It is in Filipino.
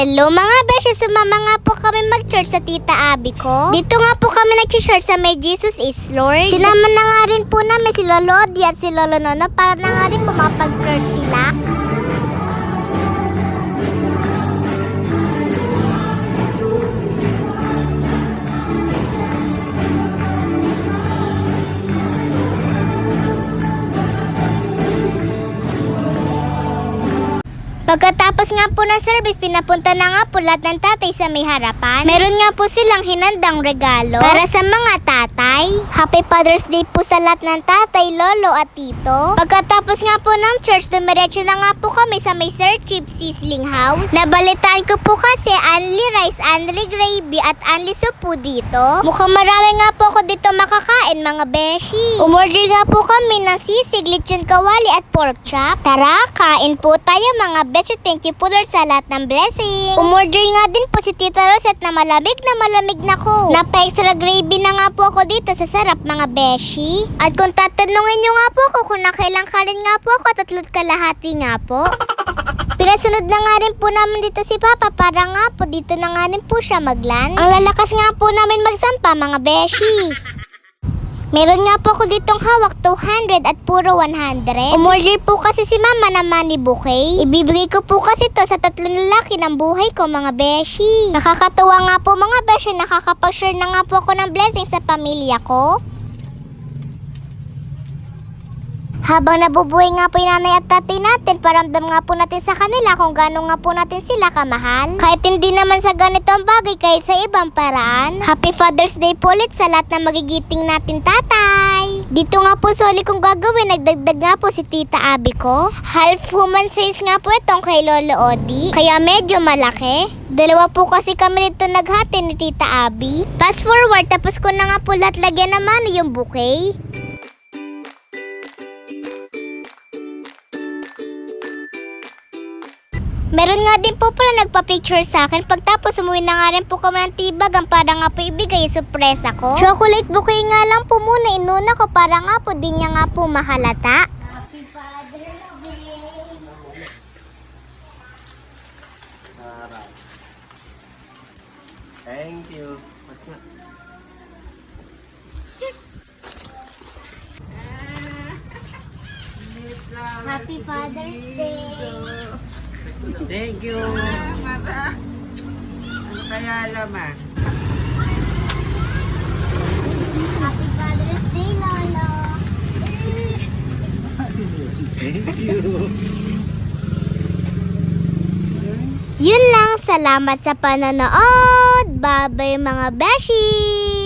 Hello mga beshi, sumama nga po kami mag-church sa tita Abby ko. Dito nga po kami nag-church sa may Jesus is Lord. Sinama na nga rin po namin si Lolo Odi at si Lolo Nono para na nga rin po mapag-church sila. Pagkatapos nga po ng service, pinapunta na nga po lahat ng tatay sa may harapan. Meron nga po silang hinandang regalo para sa mga tatay. Happy Father's Day po sa lahat ng tatay, lolo at tito. Pagkatapos nga po ng church, dumiretso na nga po kami sa may Sir Chief Sizzling House. Nabalitaan ko po kasi only rice, only gravy at only soup po dito. Mukhang marami nga po ako dito makakain mga beshi. Umorder nga po kami ng sisig, lechon kawali at pork chop. Tara, kain po tayo mga beshi. Thank you po Lord sa lahat ng blessings. Umorder nga din po si Tita Rosette na malamig na malamig na ko. Napa-extra gravy na nga po ako dito sa sarap mga beshi. At kung tatanungin nyo nga po ako kung nakailang kanin nga po ako, tatlot kalahati nga po. Pinasunod na nga rin po namin dito si Papa para nga po dito na nga rin po siya mag-lunch. Ang lalakas nga po namin magsampa mga beshi. Meron nga po ako ditong hawak 200 at puro 100. Umorder po kasi si mama ng money bouquet. Ibibigay ko po kasi to sa tatlong lalaki ng buhay ko mga beshi. Nakakatuwa nga po mga beshi, nakakapag-share na nga po ako ng blessing sa pamilya ko. Habang nabubuhay nga po yung nanay at tatay natin, paramdam nga po natin sa kanila kung gaano nga po natin sila kamahal. Kahit hindi naman sa ganitong bagay, kahit sa ibang paraan. Happy Father's Day po ulit sa lahat na magigiting natin tatay. Dito nga po soli kong gagawin, nagdagdag nga po si Tita Abby ko. Half human size nga po itong kay Lolo Odi, kaya medyo malaki. Dalawa po kasi kami nito naghati ni Tita Abby. Fast forward, tapos ko na nga po lahat lagyan naman yung bouquet. Meron nga din po pala nagpa-picture sa akin. Pagtapos umuwi na nga rin po kami ng tibagan para nga po ibigay yung sorpresa ko. Chocolate bouquet nga lang po muna inuna ko para nga po di niya nga po mahalata. Happy Father's Day! Thank you. Mas na. Happy Father's Day! Thank you. Mara. Ano kaya laman? Happy Father's Day, Lolo! Thank you. Yun lang, salamat sa panonood! Bye-bye mga beshi!